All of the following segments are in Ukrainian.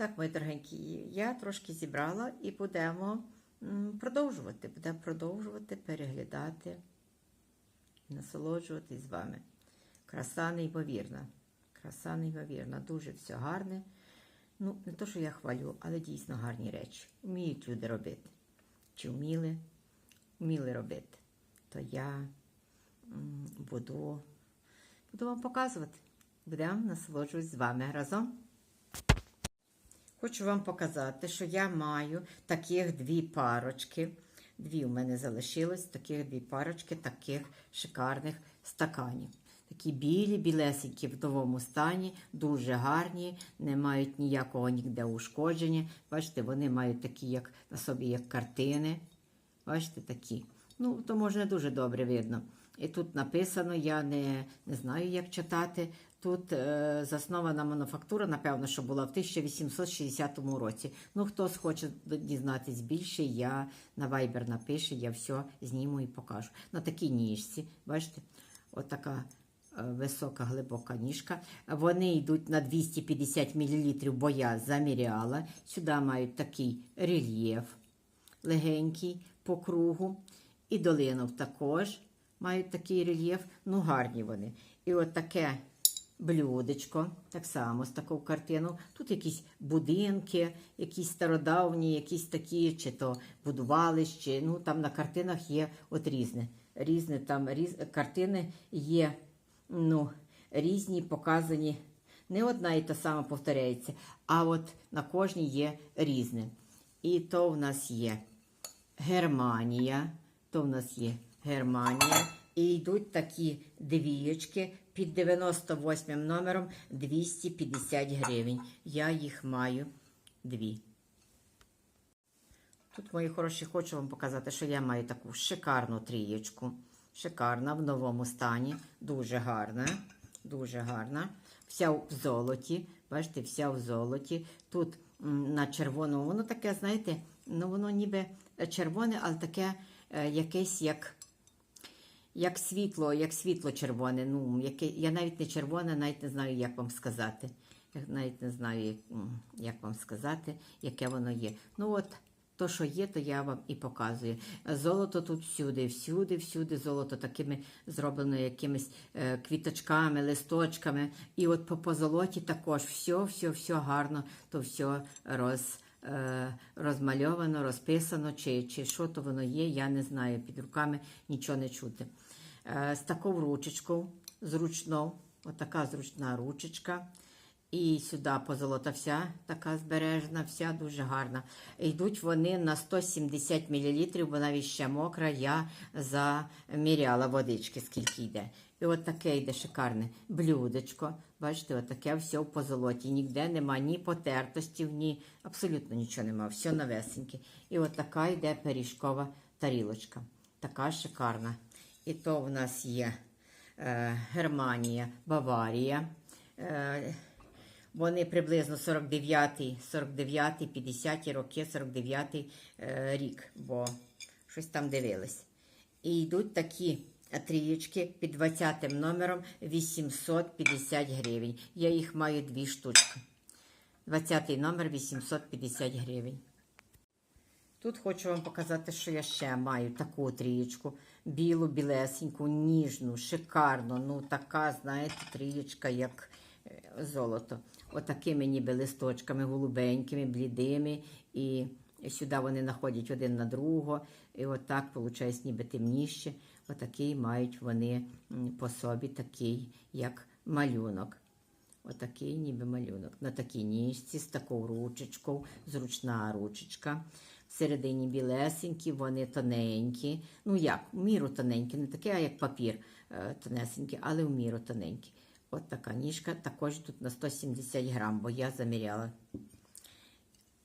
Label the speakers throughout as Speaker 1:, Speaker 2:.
Speaker 1: Так, мої дорогенькі, я трошки зібрала і будемо продовжувати. Будемо продовжувати переглядати і насолоджуватись з вами. Краса неймовірна. Краса неймовірна. Дуже все гарне. Ну, не то, що я хвалю, але дійсно гарні речі. Вміють люди робити. Чи вміли? Вміли робити. То я буду, буду вам показувати. Будемо насолоджуватись з вами разом. Хочу вам показати, що я маю таких дві парочки. Дві у мене залишилось, таких дві парочки, таких шикарних стаканів. Такі білі, білесенькі в новому стані, дуже гарні, не мають ніякого ніде ушкодження. Бачите, вони мають такі, як на собі, як картини. Бачите, такі. Ну, то може не дуже добре видно. І тут написано, я не, не знаю, як читати. Тут е, заснована мануфактура, напевно, що була в 1860 році. Ну, хтось хоче дізнатись більше, я на Viber напишу, я все зніму і покажу. На такій ніжці, бачите, отака е, висока глибока ніжка. Вони йдуть на 250 мл, бо я заміряла. Сюди мають такий рельєф легенький по кругу. І долинов також мають такий рельєф, ну гарні вони. І от таке блюдечко, так само з таку картину. Тут якісь будинки, якісь стародавні, якісь такі, чи то будувалищі. Ну там на картинах є от різне. Різне там різ... картини є ну, різні показані. Не одна і та сама повторяється, а от на кожній є різне. І то в нас є Германія, то в нас є Германія. І йдуть такі двієчки під 98 номером 250 гривень. Я їх маю дві. Тут, мої хороші, хочу вам показати, що я маю таку шикарну трієчку. Шикарна в новому стані. Дуже гарна. Дуже гарна. Вся в золоті. Бачите, вся в золоті. Тут на червоному, воно таке, знаєте, ну воно ніби червоне, але таке е, якесь як. Як світло, як світло червоне. Ну, яке, я навіть не червоне, навіть не знаю, як вам сказати. Я навіть не знаю, як, вам сказати, яке воно є. Ну от, то, що є, то я вам і показую. Золото тут всюди, всюди, всюди золото такими зроблено якимись е, квіточками, листочками. І от по, по золоті також все, все, все гарно, то все роз, розмальовано, розписано, чи, чи що то воно є, я не знаю. Під руками нічого не чути. Е, з такою ручечкою, зручно, отака зручна ручечка. І сюди позолота вся така збережена, вся дуже гарна. Йдуть вони на 170 мл, бо навіть ще мокра, я заміряла водички, скільки йде. І от таке йде шикарне блюдечко. Бачите, от таке все в позолоті. Ніде нема ні потертостів, ні абсолютно нічого нема, все новесеньке. І от така йде пиріжкова тарілочка. Така шикарна. І то в нас є е, Германія, Баварія. Е, вони приблизно 49, 49, 50 роки, 49 е, рік, бо щось там дивились. І йдуть такі трієчки під 20 номером 850 гривень. Я їх маю дві штучки. 20 номер 850 гривень. Тут хочу вам показати, що я ще маю таку трієчку. Білу, білесеньку, ніжну, шикарну. Ну, така, знаєте, трієчка, як е, золото. Отакими ніби листочками, голубенькими, блідими. І сюди вони находять один на другого. І отак, виходить, ніби темніше. Отакий мають вони по собі, такий, як малюнок. Отакий ніби малюнок. На такій ніжці з такою ручечкою, зручна ручечка. Всередині білесенькі, вони тоненькі. Ну як, в міру тоненькі, не таке, а як папір е, тонесенький, але в міру тоненькі. От така ніжка, також тут на 170 грам, бо я заміряла.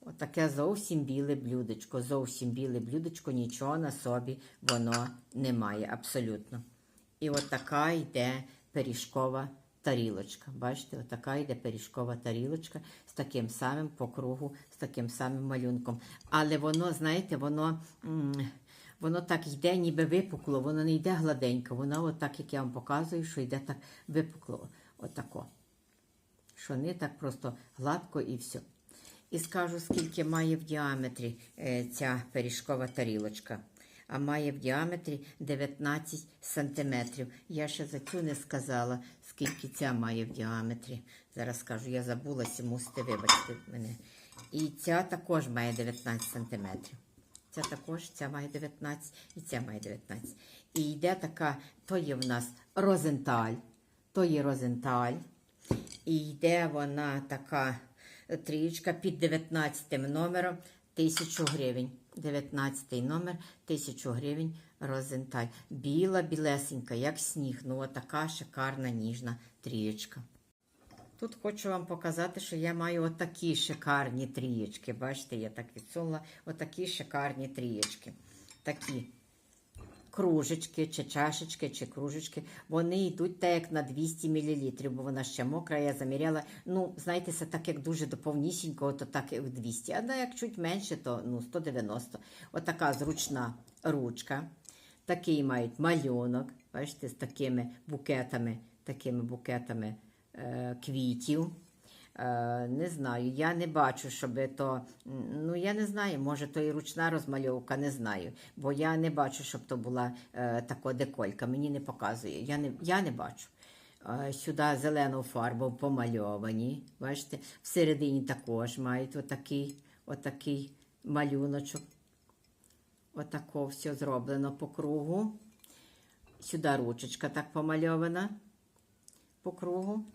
Speaker 1: Отаке зовсім біле блюдечко, зовсім біле блюдечко, нічого на собі воно не має абсолютно. І от така йде пиріжкова тарілочка. Бачите, отака йде пиріжкова тарілочка з таким самим по кругу, з таким самим малюнком. Але воно, знаєте, воно. Воно так йде, ніби випукло, воно не йде гладенько, воно отак, як я вам показую, що йде так випукло. Отако. Що не так просто гладко і все. І скажу, скільки має в діаметрі е, ця пиріжкова тарілочка. А має в діаметрі 19 сантиметрів. Я ще за цю не сказала, скільки ця має в діаметрі. Зараз скажу, я забулася, мусите вибачити мене. І ця також має 19 сантиметрів. Ця також, ця має 19 і ця має 19. І йде така, то є в нас розенталь, то є розенталь. І йде вона така трієчка під 19 номером 1000 гривень. 19 номер 1000 гривень розенталь. Біла, білесенька, як сніг. Ну, отака шикарна ніжна трієчка. Тут хочу вам показати, що я маю отакі шикарні трієчки. Бачите, я так відсунула отакі шикарні трієчки. Такі кружечки, чи чашечки, чи кружечки. Вони йдуть так, як на 200 мл, бо вона ще мокра, я заміряла. Ну, знаєте, це так як дуже до повнісінького, то так як 200. А як чуть менше, то ну, 190. Отака зручна ручка. Такий мають малюнок, бачите, з такими букетами, такими букетами е, квітів. Е, не знаю, я не бачу, щоб то. Ну, я не знаю, може, то і ручна розмальовка, не знаю. Бо я не бачу, щоб то була е, така деколька. Мені не показує. Я не, я не бачу. Е, сюди зелену фарбу помальовані. Бачите, всередині також мають отакий, отакий малюночок. Отако все зроблено по кругу. Сюди ручечка так помальована по кругу.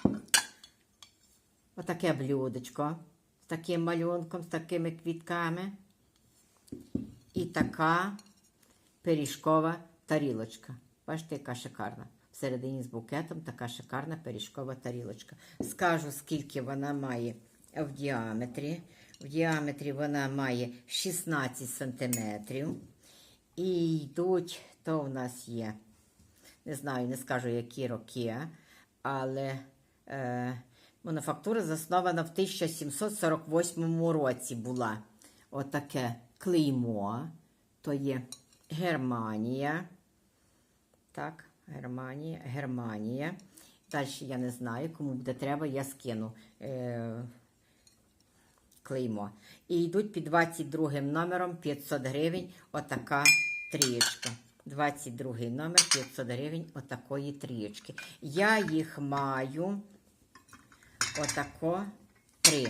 Speaker 1: Отаке блюдечко з таким малюнком, з такими квітками. І така пиріжкова тарілочка. Бачите, яка шикарна. Всередині з букетом така шикарна пиріжкова тарілочка. Скажу, скільки вона має в діаметрі. В діаметрі вона має 16 сантиметрів. І йдуть, то в нас є. Не знаю, не скажу, які роки, але е, мануфактура заснована в 1748 році була. Отаке клеймо. То є Германія. Так, Германія, Германія. Далі я не знаю, кому буде треба, я скину е, клеймо. І йдуть під 22 номером 500 гривень отака трієчка. 22 номер 500 гривень отакої трієчки. Я їх маю отако три.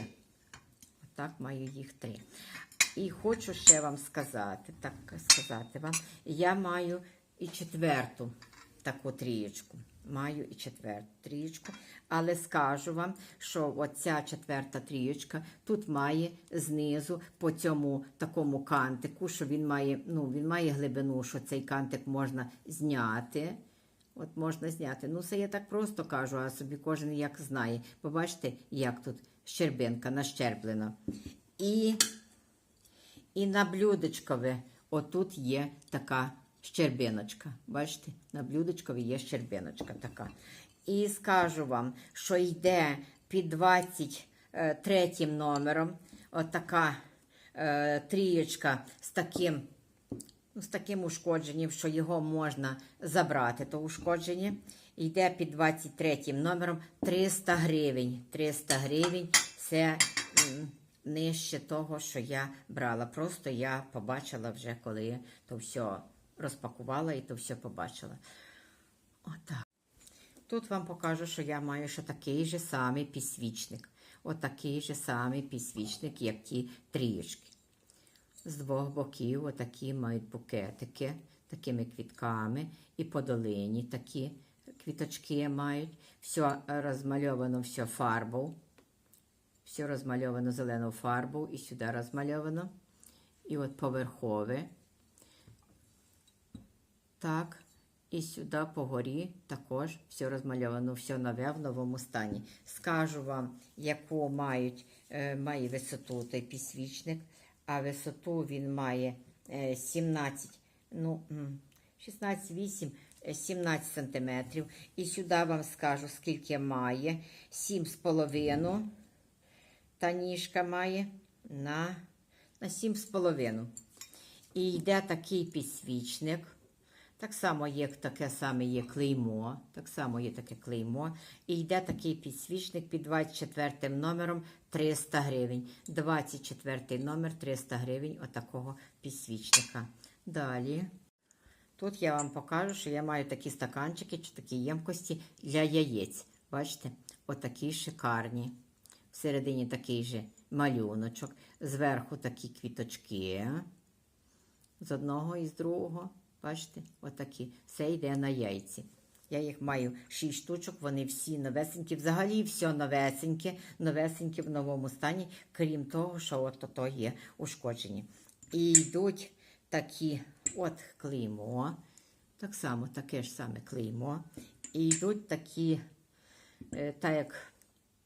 Speaker 1: Отак маю їх три. І хочу ще вам сказати, так сказати вам, я маю і четверту таку трієчку. Маю і четверту трієчку, але скажу вам, що оця четверта трієчка тут має знизу по цьому такому кантику, що він має, ну, він має глибину, що цей кантик можна зняти. От можна зняти. Ну, це я так просто кажу, а собі кожен як знає. Побачите, як тут щербинка нащерблена. І і на блюдечкове отут є така щербиночка. Бачите, на блюдечкові є щербиночка така. І скажу вам, що йде під 23 номером отака е, трієчка з таким, з таким ушкодженням, що його можна забрати, то ушкодження. Йде під 23 номером 300 гривень. 300 гривень це. нижче того, що я брала. Просто я побачила вже, коли то все розпакувала і то все побачила. Отак. Тут вам покажу, що я маю ще такий же самий підсвічник. Отакий же самий підсвічник, як ті трієчки. З двох боків отакі мають букетики, такими квітками, і по долині такі квіточки мають. Все розмальовано, все фарбою. Все розмальовано зеленою фарбою і сюди розмальовано. І от поверхове. Так. І сюди по горі також все розмальовано, все нове в новому стані. Скажу вам, яку мають, е, має висоту той підсвічник, а висоту він має е, 17, ну, 16, 8, е, 17 сантиметрів. І сюди вам скажу, скільки має. 7,5 та ніжка має на, на 7,5. І йде такий підсвічник. Так само є таке саме є клеймо. Так само є таке клеймо. І йде такий підсвічник під 24 номером 300 гривень. 24 номер 300 гривень отакого підсвічника. Далі. Тут я вам покажу, що я маю такі стаканчики чи такі ємкості для яєць. Бачите? Отакі шикарні. Всередині такий же малюночок. Зверху такі квіточки. З одного і з другого. Бачите? Отакі. Все йде на яйці. Я їх маю 6 штучок, вони всі новесенькі. Взагалі все новесеньке, новесеньке в новому стані, крім того, що от то є ушкоджені. І йдуть такі от клеймо. Так само, таке ж саме клеймо. І йдуть такі, е, так як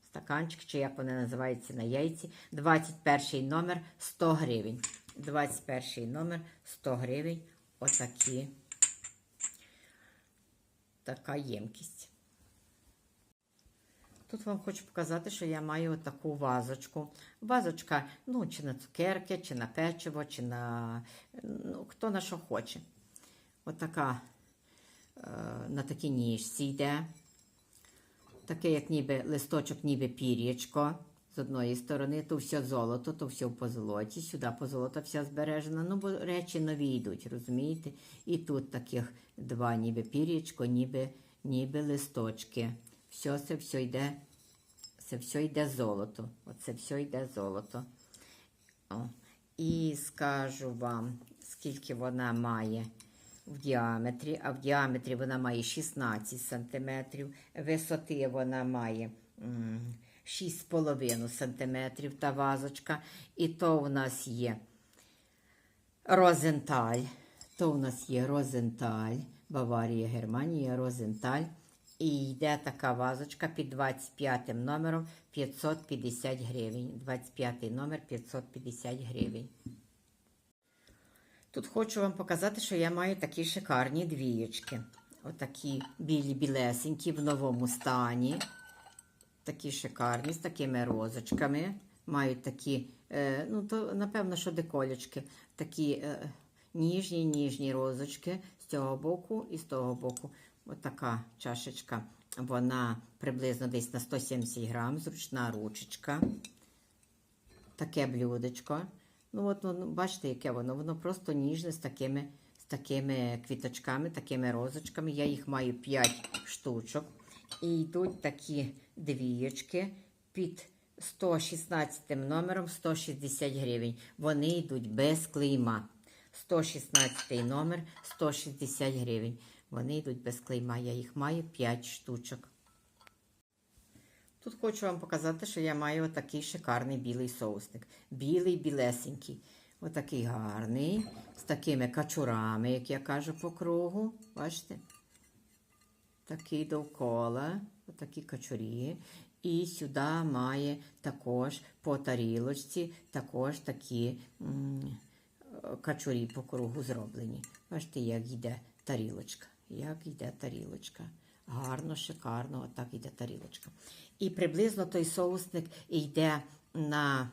Speaker 1: стаканчик, чи як вони називаються на яйці. 21 номер 100 гривень. 21 номер 100 гривень. Отакі. Така ємкість. Тут вам хочу показати, що я маю таку вазочку. Вазочка, ну, чи на цукерки, чи на печиво, чи на ну, хто на що хоче. Отака е, на такій ніжці йде. Таке, як ніби листочок, ніби пір'ячко. З одної сторони, то все золото, то все по золоті, сюди по золото вся збережена. Ну, бо речі нові йдуть, розумієте? І тут таких два, ніби пір'ячко, ніби, ніби листочки. Все це все йде, це все йде золото. Оце все йде золото. О. І скажу вам, скільки вона має в діаметрі, а в діаметрі вона має 16 см, висоти вона має 6,5 см та вазочка. І то у нас є Розенталь. То у нас є Розенталь, Баварія, Германія, Розенталь. І йде така вазочка під 25 номером 550 гривень. 25 номер 550 гривень. Тут хочу вам показати, що я маю такі шикарні двієчки. Отакі білі білесенькі в новому стані. Такі шикарні, з такими розочками. Мають такі, е, ну, то, напевно, що деколечки. Такі е, ніжні, розочки з цього боку і з того боку. Отака чашечка. Вона приблизно десь на 170 грам, зручна ручечка. Таке блюдечко. Ну, от, ну, бачите, яке воно? Воно просто ніжне з такими, з такими квіточками, такими розочками. Я їх маю 5 штучок. І йдуть такі двієчки під 116 номером 160 гривень. Вони йдуть без клейма. 116 номер 160 гривень. Вони йдуть без клейма. Я їх маю 5 штучок. Тут хочу вам показати, що я маю отакий шикарний білий соусник. Білий, білесенький. Отакий гарний. З такими качурами, як я кажу, по кругу. Бачите? Такий довкола. Отакі качурі. І сюди має також по тарілочці, також такі качурі по кругу зроблені. Бачите, як йде тарілочка. Як йде тарілочка. Гарно, шикарно, отак йде тарілочка. І приблизно той соусник йде на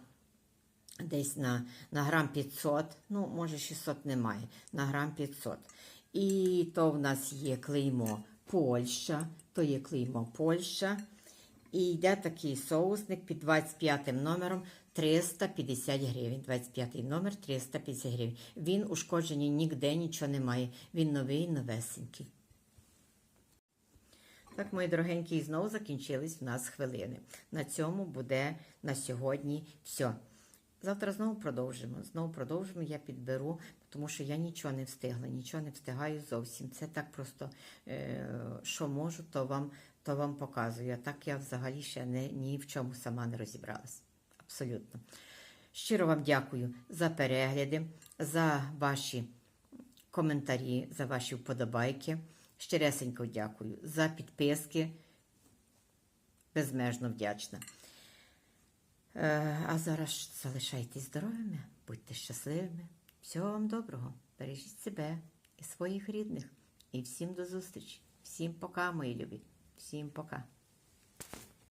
Speaker 1: десь на, на грам 500, ну, може 600 немає, на грам 500. І то в нас є клеймо Польща, то є клеймо Польща. І йде такий соусник під 25 номером 350 гривень. 25 номер 350 гривень. Він ушкоджений ніде нічого немає. Він новий, новесенький. Так, мої дорогенькі, і знову закінчились в нас хвилини. На цьому буде на сьогодні все. Завтра знову продовжимо. Знову продовжимо, я підберу, тому що я нічого не встигла, нічого не встигаю зовсім. Це так просто, е, що можу, то вам, то вам показую. А так я взагалі ще не, ні в чому сама не розібралась. Абсолютно. Щиро вам дякую за перегляди, за ваші коментарі, за ваші вподобайки. Щиресенько дякую за підписки. Безмежно вдячна. Е, А зараз залишайтесь здоровими, будьте щасливими. Всього вам доброго. Бережіть себе і своїх рідних. І всім до зустрічі. Всім пока, мої любі. Всім пока.